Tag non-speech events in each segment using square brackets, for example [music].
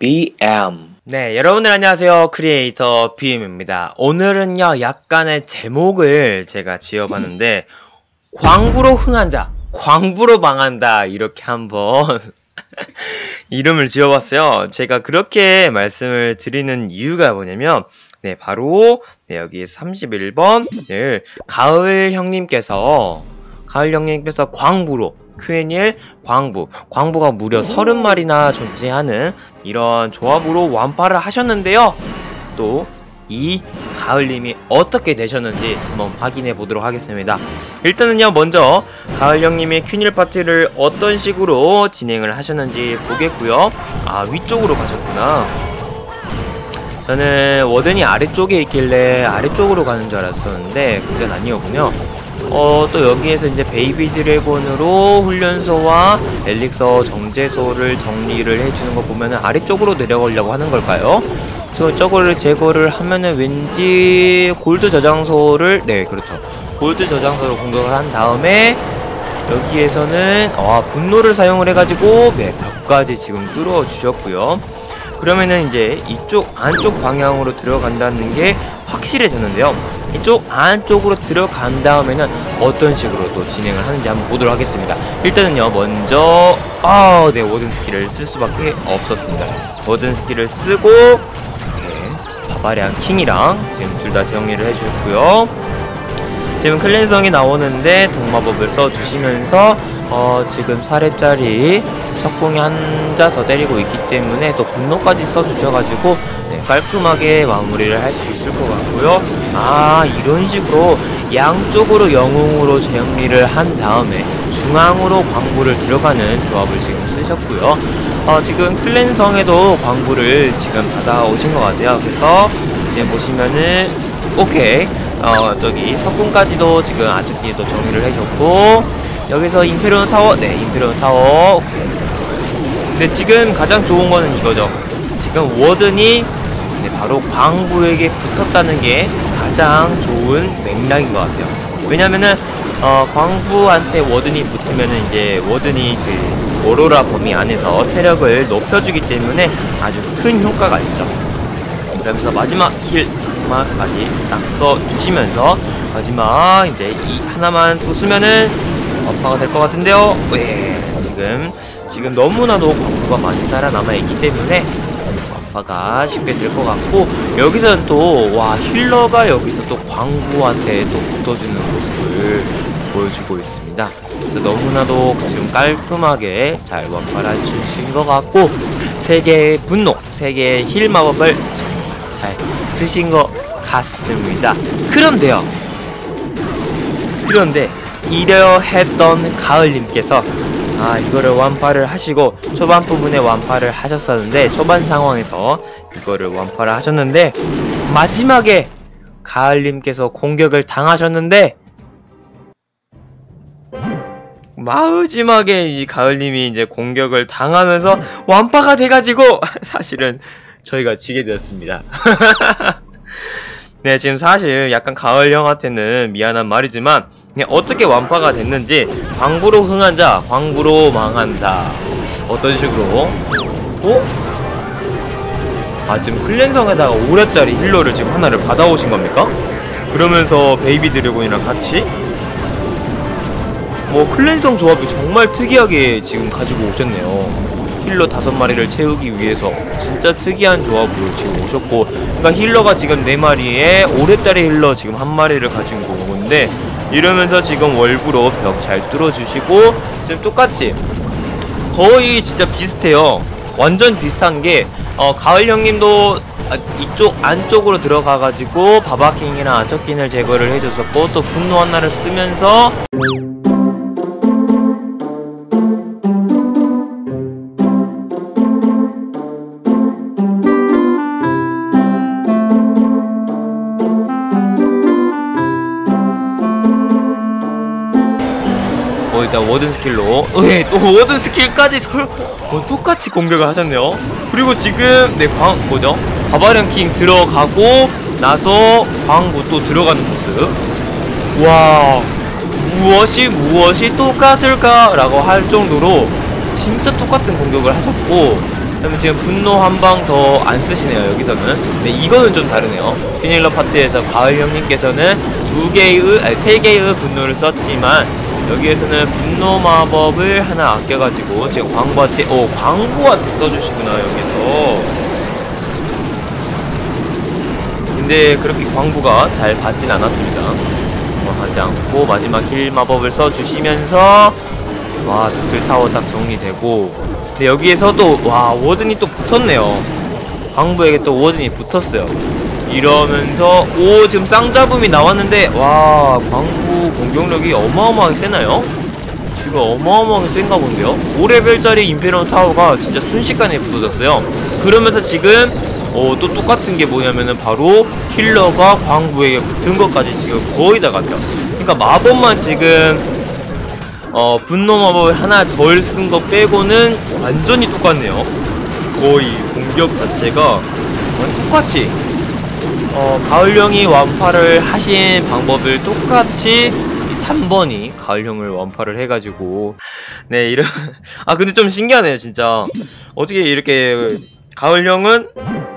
BM 네, 여러분들 안녕하세요. 크리에이터 BM입니다. 오늘은요, 약간의 제목을 제가 지어봤는데, 광부로 흥한 자, 광부로 망한다, 이렇게 한번 [laughs] 이름을 지어봤어요. 제가 그렇게 말씀을 드리는 이유가 뭐냐면, 네, 바로, 네, 여기 31번을 가을 형님께서, 가을 형님께서 광부로, 큐엔일 광부, 광부가 무려 30마리나 존재하는 이런 조합으로 완파를 하셨는데요. 또 이 가을님이 어떻게 되셨는지 한번 확인해 보도록 하겠습니다. 일단은요 먼저 가을 형님의 퀸일 파티를 어떤 식으로 진행을 하셨는지 보겠고요. 아 위쪽으로 가셨구나. 저는 워든이 아래쪽에 있길래 아래쪽으로 가는 줄 알았었는데 그건 아니었군요. 어, 또 여기에서 이제 베이비 드래곤으로 훈련소와 엘릭서 정제소를 정리를 해주는 거 보면은 아래쪽으로 내려가려고 하는 걸까요? 저, 저거를 제거를 하면은 왠지 골드 저장소를, 네, 그렇죠. 골드 저장소를 공격을 한 다음에 여기에서는, 와, 분노를 사용을 해가지고, 네, 벽까지 지금 뚫어 주셨고요. 그러면은 이제 이쪽 안쪽 방향으로 들어간다는 게 확실해졌는데요. 이쪽 안쪽으로 들어간 다음에는 어떤 식으로 또 진행을 하는지 한번 보도록 하겠습니다. 일단은요, 먼저, 아, 네, 워든 스킬을 쓸 수밖에 없었습니다. 워든 스킬을 쓰고, 이렇게, 바바리안 킹이랑 지금 둘 다 정리를 해주셨고요. 지금 클랜성이 나오는데 동마법을 써주시면서, 어, 지금 4렙짜리 석궁이 한자 더 때리고 있기 때문에 또 분노까지 써주셔가지고, 네, 깔끔하게 마무리를 할 수 있 을 것 같고요. 아 이런 식으로 양쪽으로 영웅으로 정리를 한 다음에 중앙으로 광부를 들어가는 조합을 지금 쓰셨고요. 어, 지금 클랜성에도 광부를 지금 받아오신 것 같아요. 그래서 지금 보시면은 오케이 어 저기 석궁까지도 지금 아직도 정리를 해줬고 여기서 임페리온 타워 네 임페리온 타워 오케이 근데 지금 가장 좋은 거는 이거죠. 지금 워든이 네, 바로 광부에게 붙었다는 게 가장 좋은 맥락인 것 같아요. 왜냐면은 어, 광부한테 워든이 붙으면은 이제 워든이 그 오로라 범위 안에서 체력을 높여주기 때문에 아주 큰 효과가 있죠. 그러면서 마지막 힐 마지막까지 딱 써주시면서 마지막 이제 이 하나만 또 쓰면은 업파가 될 것 같은데요. 예, 지금 지금 너무나도 광부가 많이 살아남아 있기 때문에 아가 쉽게 될 것 같고 여기서는 또 와 힐러가 여기서 또 광부한테 또 붙어주는 모습을 보여주고 있습니다. 그래서 너무나도 지금 깔끔하게 잘 완파라 주신 것 같고 세 개의 분노, 세 개의 힐 마법을 잘 쓰신 것 같습니다. 그런데요. 그런데 이려 했던 가을님께서 아 이거를 완파를 하시고 초반 부분에 완파를 하셨었는데 초반 상황에서 이거를 완파를 하셨는데 마지막에 가을님께서 공격을 당하셨는데 마지막에 이 가을님이 이제 공격을 당하면서 완파가 돼가지고 [laughs] 사실은 저희가 지게 되었습니다. [laughs] 네 지금 사실 약간 가을 형한테는 미안한 말이지만 네, 어떻게 완파가 됐는지 광부로 흥한 자, 광부로 망한 자 어떤 식으로 어? 아 지금 클랜성에다가 5렙짜리 힐러를 지금 하나를 받아오신 겁니까? 그러면서 베이비 드래곤이랑 같이 뭐 클랜성 조합이 정말 특이하게 지금 가지고 오셨네요 힐러 다섯 마리를 채우기 위해서 진짜 특이한 조합으로 지금 오셨고 그러니까 힐러가 지금 네 마리에 5렙짜리 힐러 지금 한 마리를 가지고 온 건데 이러면서 지금 월부로 벽 잘 뚫어주시고 지금 똑같이 거의 진짜 비슷해요. 완전 비슷한 게 어, 가을 형님도 아, 이쪽 안쪽으로 들어가가지고 바바킹이랑 아처킨을 제거를 해줬었고 또 분노 하나를 쓰면서 일단 워든 스킬로. 네, 또 워든 스킬까지 설 어, 똑같이 공격을 하셨네요? 그리고 지금 네 광 뭐죠? 바바리안 킹 들어가고 나서 광부 또 들어가는 모습. 와 무엇이 무엇이 똑같을까? 라고 할 정도로 진짜 똑같은 공격을 하셨고 그다음에 지금 분노 한 방 더 안 쓰시네요 여기서는. 근데 이거는 좀 다르네요. 피닐러 파트에서 가을 형님께서는 두 개의 아니 세 개의 분노를 썼지만 여기에서는 분노 마법을 하나 아껴가지고 지금 광부한테 오 광부한테 써주시구나 여기서. 근데 그렇게 광부가 잘 받진 않았습니다. 뭐 하지 않고 마지막 힐 마법을 써주시면서 와 도틀 타워 딱 정리되고. 근데 여기에서도 와 워든이 또 붙었네요. 광부에게 또 워든이 붙었어요. 이러면서 오 지금 쌍잡음이 나왔는데 와 광부 공격력이 어마어마하게 세나요? 지금 어마어마하게 센가 본데요 5레벨짜리 임페리온 타워가 진짜 순식간에 부서졌어요 그러면서 지금 어, 또 똑같은 게 뭐냐면은 바로 힐러가 광부에게 붙은 것까지 지금 거의 다 같아요 그러니까 마법만 지금 어, 분노 마법을 하나 덜 쓴 거 빼고는 완전히 똑같네요. 거의 공격 자체가 똑같이 어, 가을형이 완파를 하신 방법을 똑같이 이 3번이 가을형을 완파를 해가지고 네 이런 [laughs] 아 근데 좀 신기하네요 진짜. 어떻게 이렇게 가을형은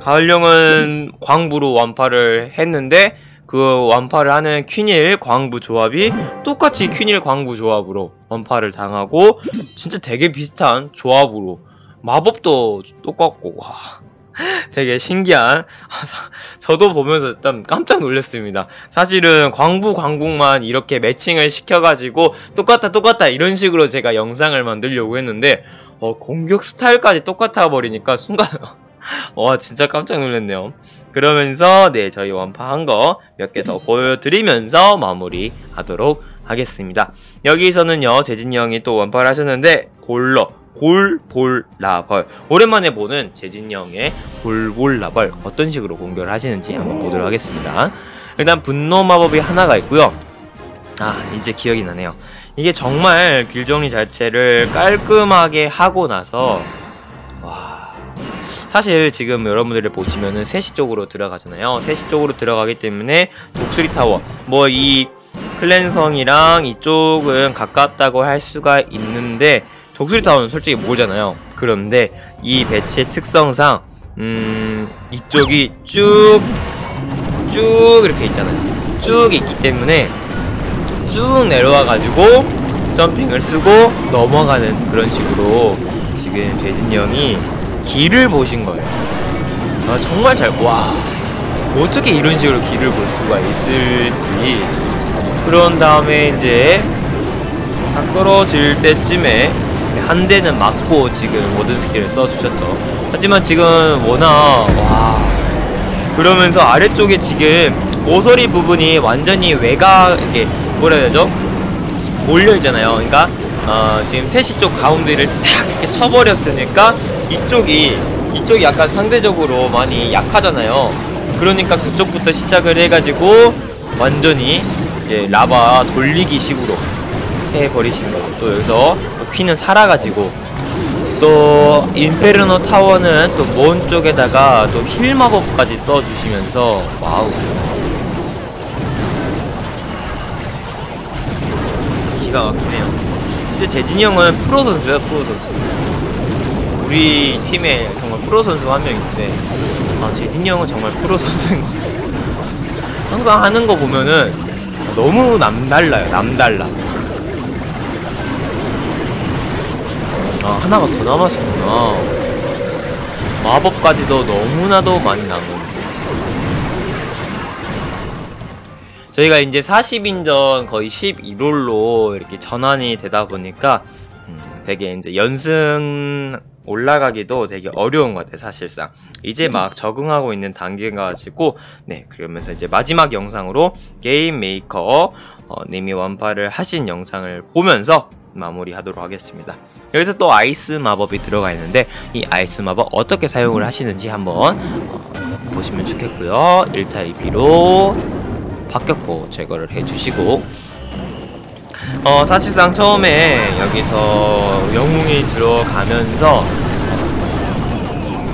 가을형은 광부로 완파를 했는데 그 완파를 하는 퀸일 광부 조합이 똑같이 퀸일 광부 조합으로 완파를 당하고 진짜 되게 비슷한 조합으로 마법도 똑같고 와 [laughs] 되게 신기한. [laughs] 저도 보면서 일단 깜짝 놀랐습니다. 사실은 광부 광국만 이렇게 매칭을 시켜가지고 똑같다 똑같다 이런 식으로 제가 영상을 만들려고 했는데 어, 공격 스타일까지 똑같아 버리니까 순간 [laughs] 와 진짜 깜짝 놀랐네요. 그러면서 네 저희 완파한 거 몇 개 더 보여드리면서 마무리 하도록 하겠습니다. 여기서는요 재진이 형이 또 완파를 하셨는데 골러 골 볼 라 벌. 오랜만에 보는 재진이 형의 골 볼 라 벌. 어떤 식으로 공격을 하시는지 한번 보도록 하겠습니다. 일단 분노 마법이 하나가 있고요. 아 이제 기억이 나네요. 이게 정말 길정리 자체를 깔끔하게 하고 나서 사실 지금 여러분들을 보시면은 3시 쪽으로 들어가잖아요. 3시 쪽으로 들어가기 때문에 독수리 타워 뭐 이 클랜성이랑 이쪽은 가깝다고 할 수가 있는데 독수리 타워는 솔직히 모르잖아요 그런데 이 배치의 특성상 음 이쪽이 쭉 쭉 이렇게 있잖아요 쭉 있기 때문에 쭉 내려와 가지고 점핑을 쓰고 넘어가는 그런 식으로 지금 재진이 형이 길을 보신 거예요. 아, 정말 잘, 와. 어떻게 이런 식으로 길을 볼 수가 있을지. 그런 다음에 이제, 딱 떨어질 때쯤에, 한 대는 맞고 지금 모든 스킬을 써주셨죠. 하지만 지금 워낙, 와. 그러면서 아래쪽에 지금 모서리 부분이 완전히 외곽, 이게, 뭐라 해야 되죠? 몰려 있잖아요. 그러니까, 어, 지금 3시 쪽 가운데를 탁 이렇게 쳐버렸으니까 이쪽이 이쪽이 약간 상대적으로 많이 약하잖아요 그러니까 그쪽부터 시작을 해가지고 완전히 이제 라바 돌리기 식으로 해버리신 거예요 또 여기서 또 퀸은 살아가지고 또 인페르노 타워는 또먼 쪽에다가 또 힐 마법까지 써주시면서 와우. 기가 막히네요. 진짜 재진이 형은 프로 선수야 프로 선수. 우리 팀에 정말 프로 선수 한 명 있는데 아 재진이 형은 정말 프로 선수인 것 같아요. 항상 하는 거 보면은 너무 남달라요 남달라 아 하나가 더 남았었구나. 마법까지도 너무나도 많이 남은. 저희가 이제 40인전 거의 11롤로 이렇게 전환이 되다 보니까 음, 되게 이제 연승 올라가기도 되게 어려운 것 같아요 사실상. 이제 막 적응하고 있는 단계가 가지고 네 그러면서 이제 마지막 영상으로 게임 메이커 어, 님이 완파를 하신 영상을 보면서 마무리하도록 하겠습니다. 여기서 또 아이스 마법이 들어가 있는데 이 아이스 마법 어떻게 사용을 하시는지 한번 어, 보시면 좋겠고요. 1타 2비로 박격포 제거를 해주시고. 어, 사실상 처음에 여기서 영웅이 들어가면서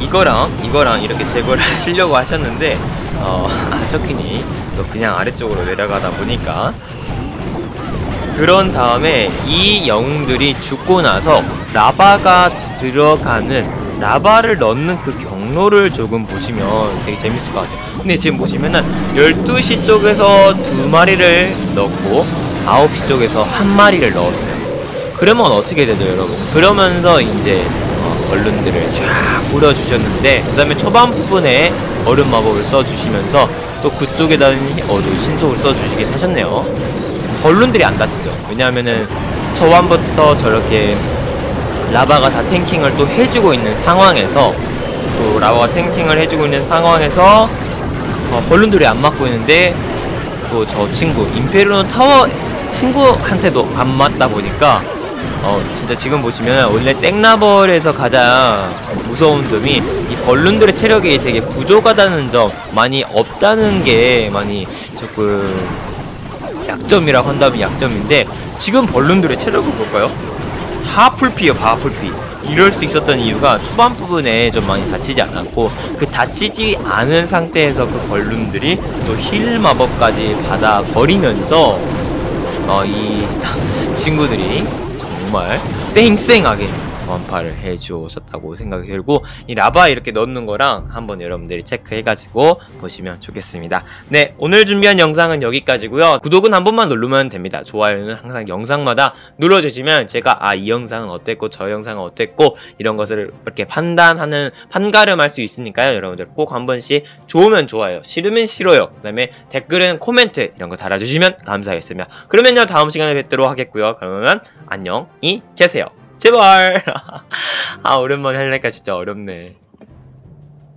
이거랑 이거랑 이렇게 제거를 [laughs] 하시려고 하셨는데 어, [laughs] 아처킨이 또 그냥 아래쪽으로 내려가다 보니까 그런 다음에 이 영웅들이 죽고 나서 라바가 들어가는 라바를 넣는 그 경로를 조금 보시면 되게 재밌을 것 같아요. 근데 지금 보시면은 12시 쪽에서 두 마리를 넣고 9시 쪽에서 한 마리를 넣었어요. 그러면 어떻게 되죠, 여러분? 그러면서 이제 어, 얼른들을 쫙 뿌려주셨는데 그 다음에 초반 부분에 얼음 마법을 써주시면서 또 그쪽에다는 어두 신속을 써주시긴 하셨네요. 벌룬들이 안 다치죠. 왜냐하면은 초반부터 저렇게 라바가 다 탱킹을 또 해주고 있는 상황에서 또 라바가 탱킹을 해주고 있는 상황에서 어, 벌룬들이 안 맞고 있는데 또 저 친구 임페리온 타워 친구한테도 안 맞다 보니까 어 진짜 지금 보시면 원래 땡라벌에서 가장 무서운 점이 이 벌룬들의 체력이 되게 부족하다는 점 많이 없다는 게 많이 조금 약점이라고 한다면 약점인데 지금 벌룬들의 체력을 볼까요? 다 풀피요 다 풀피 이럴 수 있었던 이유가 초반 부분에 좀 많이 다치지 않았고 그 다치지 않은 상태에서 그 벌룬들이 또 힐 마법까지 받아 버리면서 어, 이 [laughs] 친구들이 정말 쌩쌩하게 완파를 해주었다고 생각이 들고 이 라바 이렇게 넣는 거랑 한번 여러분들이 체크해가지고 보시면 좋겠습니다. 네 오늘 준비한 영상은 여기까지고요. 구독은 한 번만 누르면 됩니다. 좋아요는 항상 영상마다 눌러주시면 제가 아 이 영상은 어땠고 저 영상은 어땠고 이런 것을 이렇게 판단하는 판가름할 수 있으니까요. 여러분들 꼭 한 번씩 좋으면 좋아요, 싫으면 싫어요. 그 다음에 댓글은 코멘트 이런 거 달아주시면 감사하겠습니다. 그러면요 다음 시간에 뵙도록 하겠고요. 그러면 안녕히 계세요. 제발. [laughs] 아 오랜만에 하려니까 진짜 어렵네